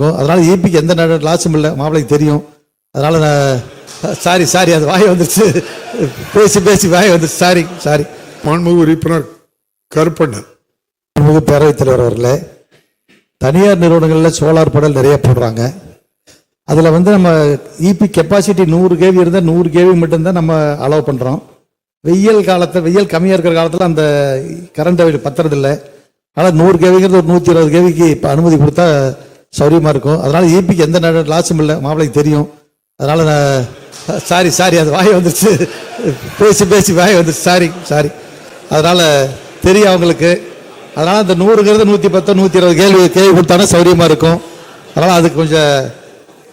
இருக்கும். அதனால ஈபிக்கு எந்த லாஸும் இல்லை. மாப்பிளைக்கு தெரியும். அதனால நான் சாரி சாரி அது வாய் வந்துருச்சு. பேசி பேசி வாய் வந்துருச்சு. Sorry sorry. மாண்புமிகு உறுப்பினர் கருப்பண்ணன். மிகு பேரவைத் தலைவர் அவர்களே தனியார் நிறுவனங்களில் சோலார் பேனல் நிறைய போடுறாங்க. அதில் வந்து நம்ம இபி கெப்பாசிட்டி நூறு கேவி இருந்தால் நூறு கேவி மட்டும்தான் நம்ம அலோவ் பண்ணுறோம் வெயில் காலத்தை வெயில் கம்மியாக இருக்கிற காலத்தில் அந்த கரண்ட் பத்துறதில்ல. அதனால் நூறு கேவிங்கிறது ஒரு நூற்றி இருபது கேவிக்கு இப்போ அனுமதி கொடுத்தா சௌரியமாக இருக்கும் அதனால் இபிக்கு எந்த லாஸும் இல்லை மாப்பிளைக்கு தெரியும் அதனால் நான் சாரி சாரி அது வாய் வந்துருச்சு பேசி பேசி வாய் வந்துருச்சு சாரி சாரி அதனால் தெரியும் அவங்களுக்கு அதனால் அந்த நூறுங்கிறது நூற்றி பத்து நூற்றி இருபது கேள்வி கேள்வி கொடுத்தானே சௌரியமாக இருக்கும் அதனால் அதுக்கு கொஞ்சம்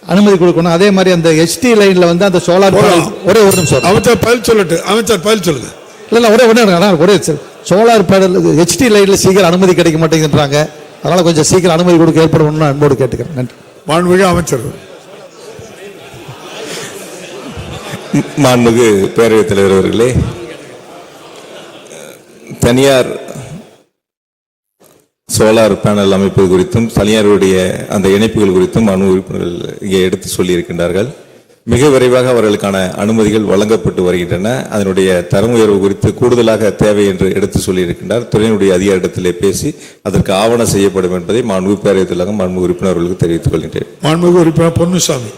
அனுமதி கொடுக்கணும் அதே மாதிரி அந்த ஹெச்டி லைனில் வந்து அந்த சோலார் ஒரே ஒரு நிமிஷம் அமைச்சர் பதில் சொல்லட்டு அமைச்சர் பதில் சொல்லுங்க இல்லை இல்லை ஒரே ஒன்றே ஒரே சோலார் பேனல் ஹெச்டி லைனில் சீக்கிரம் அனுமதி கிடைக்க மாட்டேங்குன்றாங்க அதனால் கொஞ்சம் சீக்கிரம் அனுமதி கொடுக்க ஏற்படணும்னு அன்போடு கேட்டுக்கிறேன். நன்றி. மாண்புமிகு அமைச்சர். மாண்புமிகு பேரவைத் தலைவர் அவர்களே தனியார் சோலார் பேனல் அமைப்பது குறித்தும் தனியாருடைய அந்த இணைப்புகள் குறித்தும் மாண்பு உறுப்பினர்கள் இங்கே எடுத்து சொல்லியிருக்கின்றார்கள். மிக விரைவாக அவர்களுக்கான அனுமதிகள் வழங்கப்பட்டு வருகின்றன. அதனுடைய தரம் உயர்வு குறித்து கூடுதலாக தேவை என்று எடுத்து சொல்லியிருக்கின்றார். துறையினுடைய அதிகாரிடத்திலே பேசி அதற்கு ஆவணம் செய்யப்படும் என்பதை மாண்பு பேரவைத் தலைவர் மாண்பு உறுப்பினர்களுக்கு தெரிவித்துக் கொள்கின்றேன். மாண்புமிகு உறுப்பினர் பொன்னுசாமி.